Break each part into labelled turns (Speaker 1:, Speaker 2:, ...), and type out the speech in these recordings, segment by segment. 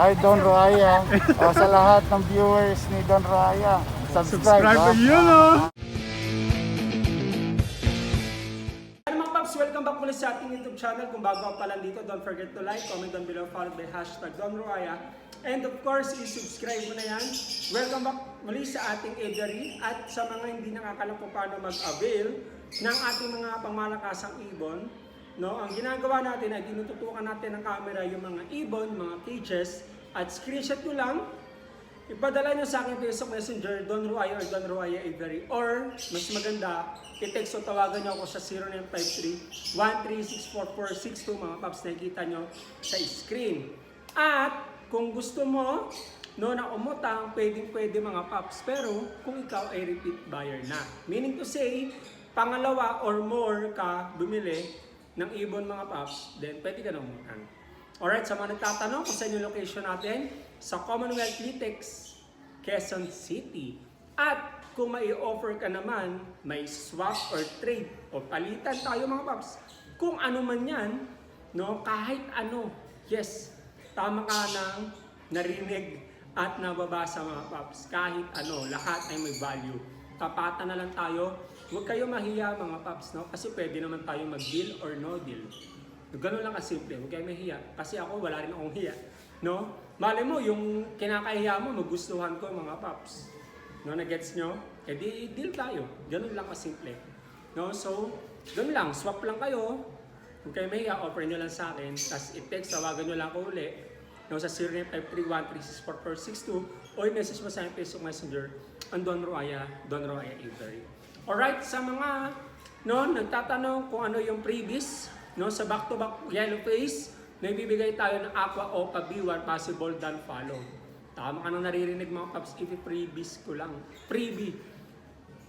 Speaker 1: Hi Don Raya. o, sa lahat ng viewers ni Don Raya, subscribe.
Speaker 2: Subscribe
Speaker 1: ha?
Speaker 2: to yun, oh.
Speaker 3: Ano mga paps, welcome back muli sa ating YouTube channel. Kung bago ka pa lang dito, don't forget to like, comment down below, followed by hashtag Don Roaya. And of course, i-subscribe mo na yan. Welcome back muli sa ating aviary at sa mga hindi nakakalam kung paano mag-avail ng ating mga pangmalakasang ibon. No, ang ginagawa natin ay tinututukan natin ng camera yung mga ibon, mga cages, at screenshot nyo lang Ipadala nyo sa akin Facebook Messenger, Don Ruaya or Don Ruaya Avery. Or, mas maganda, i-text o tawagan nyo ako sa 0953-1364462 mga paps, nakikita nyo sa screen. At, kung gusto mo, no, na umutang, pwedeng pwede mga paps. Pero, kung ikaw ay repeat buyer na. Meaning to say, pangalawa or more ka bumili ng ibon mga paps, then pwede ka na umutang. Alright, sa mga nagtatanong kung saan yung location natin, sa Commonwealth Litex, Quezon City. At kung may offer ka naman, may swap or trade o palitan tayo mga paps. Kung ano man yan, no, kahit ano, yes, tama ka ng narinig at nababasa mga paps. Kahit ano, lahat ay may value. Tapatan na lang tayo. Huwag kayo mahiya mga paps, no? Kasi pwede naman tayo mag-deal or no deal. Ganun lang kasimple, huwag kayo mahiya. Kasi ako, wala rin akong hiya. No? Mali mo, yung kinakahiya mo, magustuhan ko mga paps. No, na-gets nyo? E di, deal tayo. Ganun lang kasimple. No? So, ganun lang. Swap lang kayo. Huwag kayo mahiya, offer nyo lang sa akin. Tapos i-text, tawagan nyo lang ako uli. No, sa 0953-1364462 o i-message mo sa Facebook Messenger ang Don Roaya, Don Roaya Avery. Alright, sa mga no, nagtatanong kung ano yung previous no, sa back-to-back yellow face, nagbibigay tayo ng Aqua Opa B1 possible dan follow. Tama ka nang naririnig mga paps, ipi-freebies ko lang. Freebie.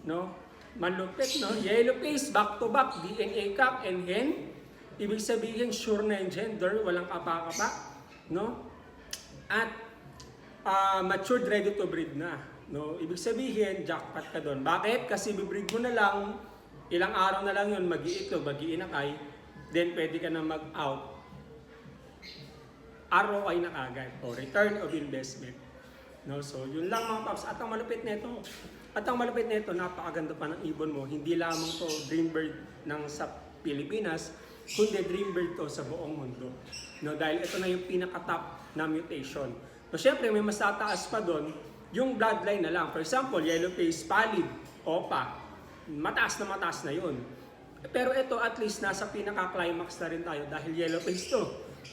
Speaker 3: No? Malupit, no? Yellow face, back-to-back, DNA cup and hen. Ibig sabihin, sure na yung gender, walang kapa-kapa. No? At ah, matured, ready to breed na. No? Ibig sabihin, jackpot ka doon. Bakit? Kasi bibreed mo na lang, ilang araw na lang yun, mag-iitlog, mag-iinakay, then pwede ka na mag-out. ROI na agad, o return of investment. No? So, yun lang mga paps. At ang malupit nito, at ang malupit nito, napakaganda pa ng ibon mo. Hindi lamang to dream bird ng sa Pilipinas, kundi dream bird to sa buong mundo. No, dahil ito na yung pinaka-top na mutation. So, syempre, may mas tataas pa doon, yung bloodline na lang. For example, yellow face pallid, opa. Mataas na mataas na yun. Pero ito, at least, nasa pinaka-climax na rin tayo dahil yellow face to.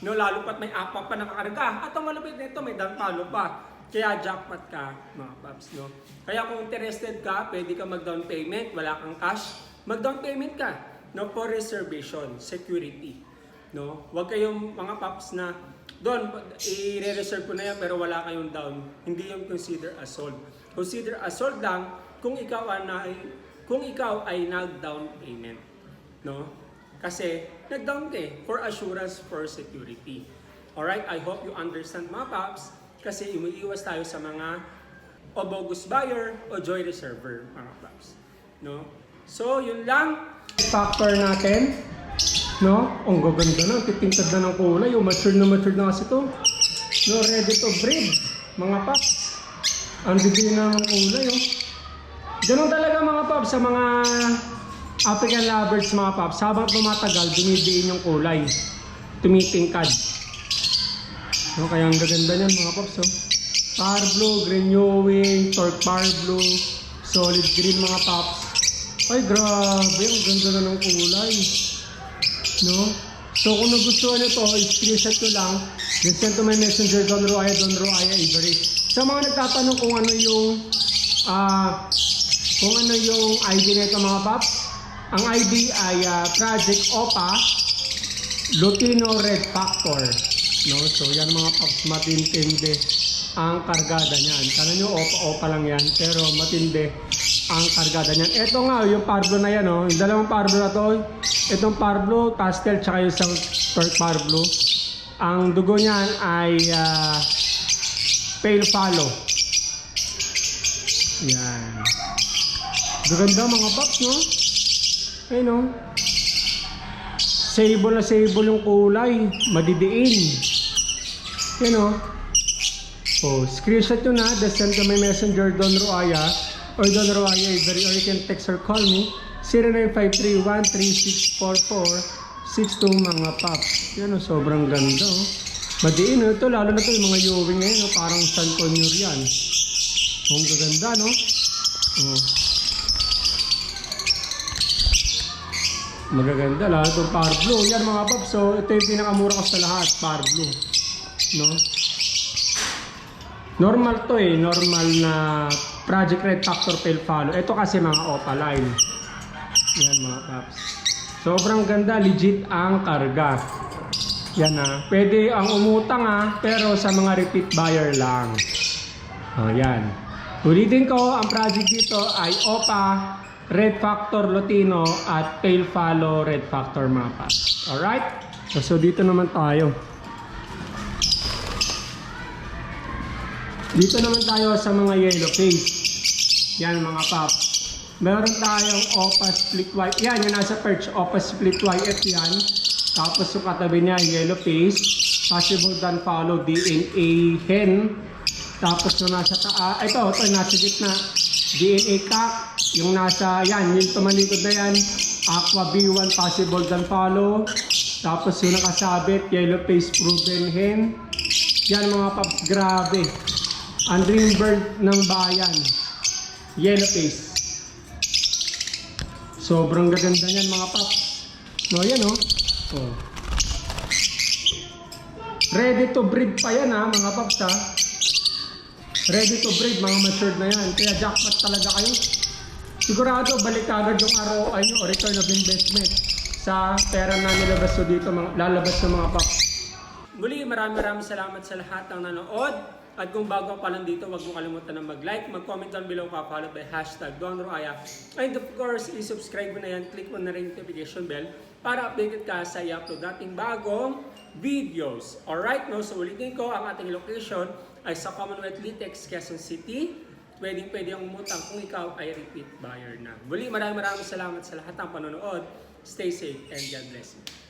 Speaker 3: No, lalo pat may apa pa nakakarga. At ang malupit nito, may danpalo pa. Kaya jackpot ka, mga paps, no? Kaya kung interested ka, pwede ka mag-down payment, wala kang cash, mag-down payment ka, no? For reservation, security, no? Huwag kayong mga paps na doon, i-reserve ko na yan pero wala kayong down. Hindi yung consider as sold. Consider as sold lang kung ikaw ay, kung ikaw ay nag-down payment, no? Kasi nag-down ka eh, for assurance, for security. Alright, I hope you understand mga paps kasi umiiwas tayo sa mga o bogus buyer o joy reserver mga paps. No? So, yun lang. Factor natin. No? Ang gaganda na, titingkad na ng kulay. O mature na mature na kasi to. No, ready to breed. Mga paps. Ang bigay na ng kulay. Oh. Ganun talaga mga paps sa mga African lovers mga paps. Habang tumatagal, dumidiin yung kulay. Tumitingkad. No, kaya ang gaganda niyan mga paps. Oh. Power blue, green Ewing, torque power blue, solid green mga paps. Ay grabe, ang ganda na ng kulay. No? So kung nagustuhan nyo to, screenshot ko lang. Then send to my messenger, Don Roaya, Don Roaya, Avery. Sa mga nagtatanong kung ano yung ah kung ano yung ID nito mga paps, ang ID ay ah, Project OPA Lutino Red Factor. No? So yan mga paps, matintindi ang kargada niyan. Kala nyo, opa-opa lang yan, pero matindi ang kargada niyan. Ito nga, yung Parblo na yan, oh. yung dalawang Parblo na to, itong Parblo, Pastel, tsaka yung South Turk Parblo. Ang dugo niyan ay ah, pale follow. Yan. Gaganda mga paps, no? Ayun, no? Sable na sable yung kulay. Madidiin. Yan, no? Oh, screenshot nyo na, to my messenger Don Roaya or Don Roaya either or you can text or call me 0953-13644-62 mga paps. Yan oh, sobrang ganda oh. Madiin oh, ito, lalo na ito yung mga yowing ngayon, oh, parang San Conure yan. Ang gaganda no? Oh. Magaganda, lalo itong Power Blue. Yan mga paps, so ito yung pinakamura ko sa lahat, Power. No? Normal to eh, normal na Project Red Factor Fail Follow. Ito kasi mga opaline. Yan mga paps. Sobrang ganda, legit ang karga. Yan ah. Pwede ang umutang ah, pero sa mga repeat buyer lang. Oh, yan. Ulitin ko, ang project dito ay OPA, Red Factor Lutino at Tail Follow Red Factor Mapa. Alright? So, so dito naman tayo. Dito naman tayo sa mga yellow face. Yan mga pop. Meron tayong OPA split white. Yan, yung nasa perch. OPA split white yan. Tapos yung katabi niya, yellow face. Possible dan follow DNA hen. Tapos yung nasa taa, ito, ito, nasa gitna. DNA cock. Yung nasa, yan, yung tumalikod na yan. Aqua B1 possible dan follow. Tapos yung nakasabit, yellow face proven hen. Yan mga paps, grabe. Ang bird ng bayan. Yellow face. Sobrang gaganda niyan mga paps. No, yan oh. oh. Ready to breed pa yan ha, mga paps ha. Ready to breed, mga matured na yan. Kaya jackpot talaga kayo. Sigurado, balik agad yung ROI nyo o return of investment sa pera na nilabas nyo dito, mga, lalabas ng mga paps. Muli, maraming maraming salamat sa lahat ng nanood. At kung bago pa lang dito, huwag mo kalimutan na mag-like, mag-comment down below ka, followed by hashtag Don. And of course, i-subscribe mo na yan, click mo na rin notification bell para updated ka sa i-upload nating bagong videos. Alright, no? So ulitin ko, ang ating location ay sa Commonwealth Litex, Quezon City. Pwedeng pwede ang umutang kung ikaw ay repeat buyer na. Muli, maraming maraming salamat sa lahat ng panonood. Stay safe and God bless you.